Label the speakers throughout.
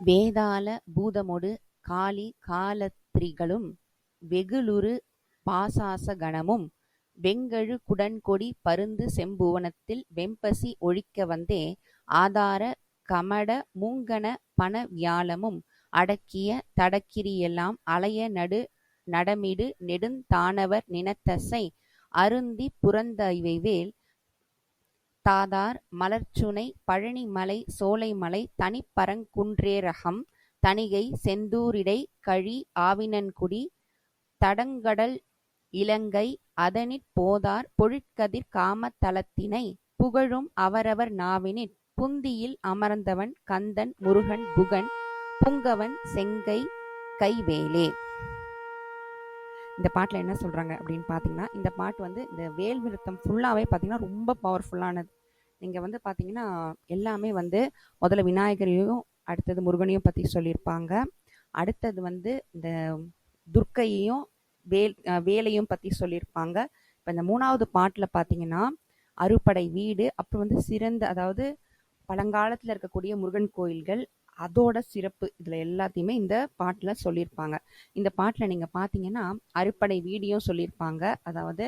Speaker 1: வேதாள பூதமொடு காளி காலத்திரிகளும் வெகுளுரு பாசாச கணமும் வெங்கழு குடன்கொடி பருந்து செம்புவனத்தில் வெம்பசி ஒழிக்க வந்தே ஆதார கமட மூங்கன பண வியாழமும் அடக்கிய தடக்கிரியெல்லாம் அலைய நடு நடமிடு நெடுந்தானவர் நினத்தசை அருந்திப் புறந்தவைவேல் தாதார் மலர்ச்சுனை பழனிமலை சோலைமலை தனிப்பரங்குன்றேரகம், தணிகை செந்தூரிடை கழி ஆவினன்குடி தடங்கடல் இலங்கை அதனிற் போதார் பொழிற்கதிர்க் காமத்தலத்தினை புகழும் அவரவர் நாவினிற் புந்தியில் அமர்ந்தவன் கந்தன் முருகன் குகன் புங்கவன் செங்கை கைவேலே. இந்த பாட்டில் என்ன சொல்கிறாங்க அப்படின்னு பார்த்தீங்கன்னா, இந்த பாட்டு வந்து இந்த வேல் விருத்தம் ஃபுல்லாகவே பார்த்தீங்கன்னா, ரொம்ப பவர்ஃபுல்லானது. நீங்கள் வந்து பார்த்தீங்கன்னா, எல்லாமே வந்து முதல்ல விநாயகரையும், அடுத்தது முருகனையும் பற்றி சொல்லியிருப்பாங்க. அடுத்தது வந்து இந்த துர்க்கையையும், வேல் வேலையும் பற்றி சொல்லியிருப்பாங்க. இப்போ இந்த மூணாவது பாட்டில் பார்த்தீங்கன்னா, அறுபடை வீடு, அப்புறம் வந்து சிறந்த அதாவது பழங்காலத்தில் இருக்கக்கூடிய முருகன் கோயில்கள், அதோட சிறப்பு இதில் எல்லாத்தையுமே இந்த பாட்டில் சொல்லியிருப்பாங்க. இந்த பாட்டில் நீங்கள் பார்த்தீங்கன்னா, அறுப்படை வீடியும் சொல்லியிருப்பாங்க. அதாவது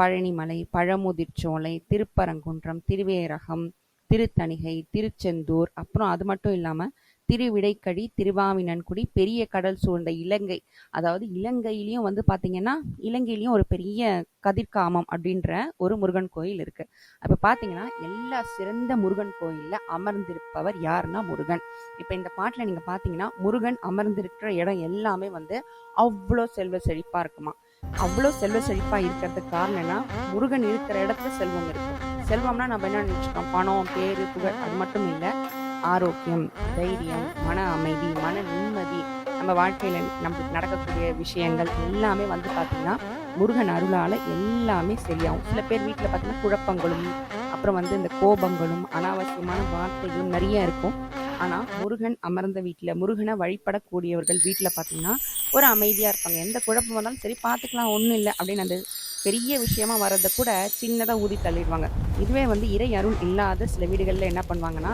Speaker 1: பழனிமலை, பழமுதிர்ச்சோலை, திருப்பரங்குன்றம், திருவேரகம், திருத்தணிகை, திருச்செந்தூர், அப்புறம் அது மட்டும் இல்லாமல் திருவிடைக்கழி, திருவாவினன்குடி, பெரிய கடல் சூழ்ந்த இலங்கை. அதாவது இலங்கையிலையும் வந்து பார்த்தீங்கன்னா, இலங்கையிலையும் ஒரு பெரிய கதிர்காமம் அப்படின்ற ஒரு முருகன் கோயில் இருக்கு. அப்ப பார்த்தீங்கன்னா, எல்லா சிறந்த முருகன் கோயில்ல அமர்ந்திருப்பவர் யாருன்னா முருகன். இப்போ இந்த பாட்டுல நீங்க பார்த்தீங்கன்னா, முருகன் அமர்ந்திருக்கிற இடம் எல்லாமே வந்து அவ்வளோ செல்வ செழிப்பா இருக்குமாம். அவ்வளோ செல்வ செழிப்பா இருக்கிறதுக்கு காரணம்னா முருகன் இருக்கிற இடத்துல செல்வம் இருக்கு. செல்வம்னா நம்ம என்ன நினச்சிக்கோம் பணம், பேரு, புகழ் அது மட்டும் இல்ல. ஆரோக்கியம், தைரியம், மன அமைதி, மன நிம்மதி, நம்ம வாழ்க்கையில நம்மளுக்கு நடக்கக்கூடிய விஷயங்கள் எல்லாமே வந்து பார்த்தீங்கன்னா, முருகன் அருளால எல்லாமே சரியாகும். சில பேர் வீட்டில் பார்த்தீங்கன்னா, குழப்பங்களும், அப்புறம் வந்து இந்த கோபங்களும், அனாவசியமான வார்த்தைகளும் நிறைய இருக்கும். ஆனால் முருகன் அமர்ந்த வீட்டில் முருகனை வழிபடக்கூடியவர்கள் வீட்டில் பார்த்தீங்கன்னா, ஒரு அமைதியாக இருப்பாங்க. எந்த குழப்பம் வந்தாலும் சரி பார்த்துக்கலாம், ஒன்றும் இல்லை அப்படின்னு அந்த பெரிய விஷயமா வர்றதை கூட சின்னதாக ஊதி தள்ளிடுவாங்க. இதுவே வந்து இறை அருள் இல்லாத சில வீடுகளில் என்ன பண்ணுவாங்கன்னா,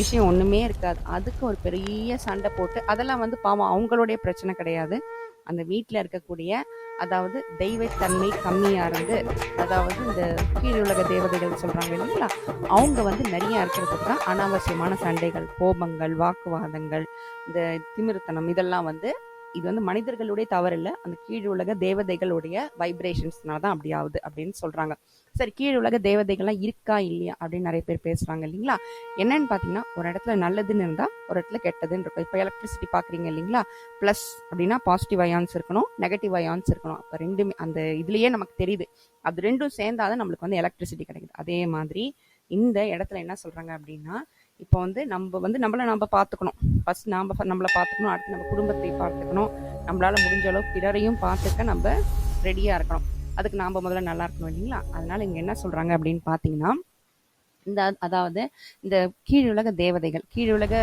Speaker 1: விஷயம் ஒன்றுமே இருக்காது. அதுக்கு ஒரு பெரிய சண்டை போட்டு அதெல்லாம் வந்து பாவம் அவங்களுடைய பிரச்சனை கிடையாது. அந்த வீட்டில் இருக்கக்கூடிய அதாவது தெய்வத்தன்மை கம்மியாக இருந்து, அதாவது இந்த கீழுலக தேவதைகள் சொல்கிறாங்க இல்லைங்களா? அவங்க வந்து நிறையா இருக்கிறதுக்கு தான் அனாவசியமான சண்டைகள், கோபங்கள், வாக்குவாதங்கள், இந்த திமிருத்தனம் இதெல்லாம் வந்து இது வந்து மனிதர்களுடைய தவறு இல்லை அந்த கீழுலக தேவதைகளுடைய வைப்ரேஷன்ஸ்னால தான் அப்படி ஆகுது அப்படின்னு சொல்கிறாங்க சரி கீழுலக தேவதைகள்லாம் இருக்கா? இல்லையா? அப்படின்னு நிறைய பேர் பேசுகிறாங்க இல்லைங்களா? என்னன்னு பார்த்தீங்கன்னா, ஒரு இடத்துல நல்லதுன்னு இருந்தால் ஒரு இடத்துல கெட்டதுன்னு இருக்கும். இப்போ எலக்ட்ரிசிட்டி பார்க்குறீங்க இல்லைங்களா? ப்ளஸ் அப்படின்னா பாசிட்டிவ் அயான்ஸ் இருக்கணும், நெகட்டிவ் அயான்ஸ் இருக்கணும். அப்போ ரெண்டுமே அந்த இதுலேயே நமக்கு தெரியுது. அது ரெண்டும் சேர்ந்தாதான் நம்மளுக்கு வந்து எலக்ட்ரிசிட்டி கிடைக்குது. அதே மாதிரி இந்த இடத்துல என்ன சொல்கிறாங்க அப்படின்னா, இப்போ வந்து நம்ம வந்து நம்மள நம்ம பார்த்துக்கணும். ஃபர்ஸ்ட் நாம் நம்மள பார்த்துக்கணும். அடுத்து நம்ம குடும்பத்தை பார்த்துக்கணும். நம்மளால் முடிஞ்ச அளவுக்கு பிறரையும் பார்த்துக்க நம்ம ரெடியாக இருக்கணும். அதுக்கு நாம் முதல்ல நல்லா இருக்கணும் இல்லைங்களா? அதனால் இங்கே என்ன சொல்கிறாங்க அப்படின்னு பார்த்தீங்கன்னா, இந்த அதாவது இந்த கீழுலக தேவதைகள், கீழுலக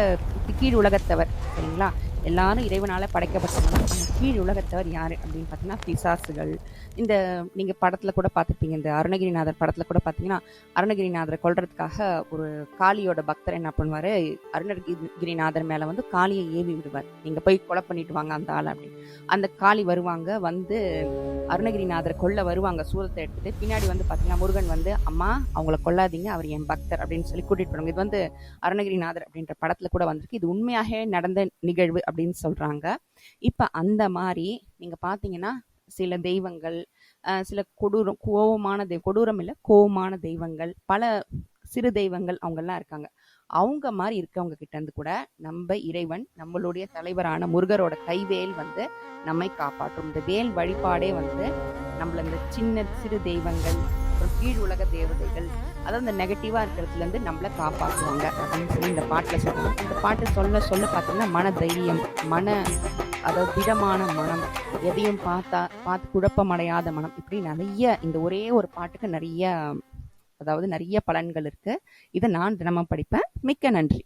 Speaker 1: கீழ் உலகத்தவர் சரிங்களா? எல்லாரும் இறைவனால் படைக்கப்பட்டவங்க. அந்த கீழ் உலகத்தவர் யார் அப்படின்னு பார்த்தீங்கன்னா, பிசாசுகள். இந்த நீங்கள் படத்தில் கூட பார்த்துருப்பீங்க. இந்த அருணகிரிநாதர் படத்தில் கூட பார்த்தீங்கன்னா, அருணகிரிநாதரை கொள்றதுக்காக ஒரு காளியோட பக்தர் என்ன பண்ணுவார் அருணகிரிநாதர் மேலே வந்து காளியை ஏவி விடுவார். நீங்கள் போய் கொலை பண்ணிட்டு வாங்க அந்த ஆள் அப்படின்னு. அந்த காளி வருவாங்க. வந்து அருணகிரிநாதர் கொல்ல வருவாங்க சூரத்தை எடுத்துட்டு. பின்னாடி வந்து பார்த்தீங்கன்னா, முருகன் வந்து அம்மா அவங்கள கொல்லாதீங்க. அவர் என் பக்தர் அப்படின்னு சொல்லி கூட்டிட்டு போனாங்க. இது வந்து அருணகிரிநாதர் அப்படின்ற படத்தில் கூட வந்திருக்கு. இது உண்மையாகவே நடந்த நிகழ்வு அப்படின்னு சொல்றாங்க. இப்ப அந்த மாதிரி நீங்க பார்த்தீங்கன்னா, சில தெய்வங்கள், சில கொடூரம் கோவமான தெய்வ கொடூரம் இல்லை கோவமான தெய்வங்கள், பல சிறு தெய்வங்கள் அவங்கெல்லாம் இருக்காங்க. அவங்க மாதிரி இருக்கவங்க கிட்ட இருந்து கூட நம்ம இறைவன், நம்மளுடைய தலைவரான முருகரோட கைவேல் வந்து நம்மை காப்பாற்றும். இந்த வேல் வழிபாடே வந்து நம்மள இந்த சின்ன சிறு தெய்வங்கள், கீழ் உலக தேவதைகள், அதாவது இந்த நெகட்டிவா இருக்கிறதுலேருந்து நம்மளை காப்பாற்றுவாங்க அப்படின்னு சொல்லி இந்த பாட்டில் சொல்றாங்க. இந்த பாட்டு சொல்ல சொல்ல பார்த்தீங்கன்னா, மன தைரியம், மன அதாவது திடமான மனம், எதையும் பார்த்தா பார்த்து குழப்பமடையாத மனம், இப்படி நிறைய இந்த ஒரே ஒரு பாட்டுக்கு நிறைய அதாவது நிறைய பலன்கள் இருக்கு. இதை நான் தினமும் படிப்பேன். மிக்க நன்றி.